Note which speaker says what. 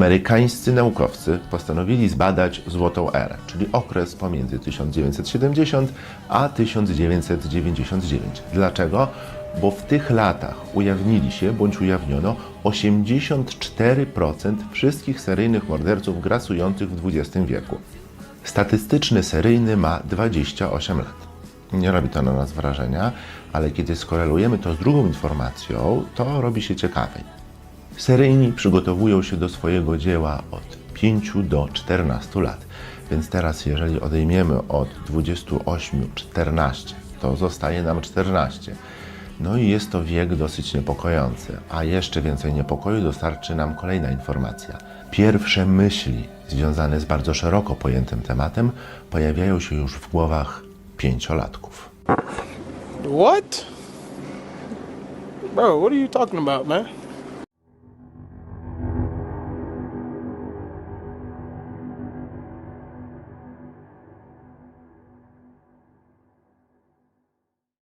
Speaker 1: Amerykańscy naukowcy postanowili zbadać złotą erę, czyli okres pomiędzy 1970 a 1999. Dlaczego? Bo w tych latach ujawnili się bądź ujawniono 84% wszystkich seryjnych morderców grasujących w XX wieku. Statystyczny seryjny ma 28 lat. Nie robi to na nas wrażenia, ale kiedy skorelujemy to z drugą informacją, to robi się ciekawiej. Seryjni przygotowują się do swojego dzieła od 5 do 14 lat. Więc teraz, jeżeli odejmiemy od 28 14, to zostaje nam 14. No i jest to wiek dosyć niepokojący, a jeszcze więcej niepokoju dostarczy nam kolejna informacja. Pierwsze myśli związane z bardzo szeroko pojętym tematem pojawiają się już w głowach pięciolatków.
Speaker 2: What? Bro, what are you talking about, man?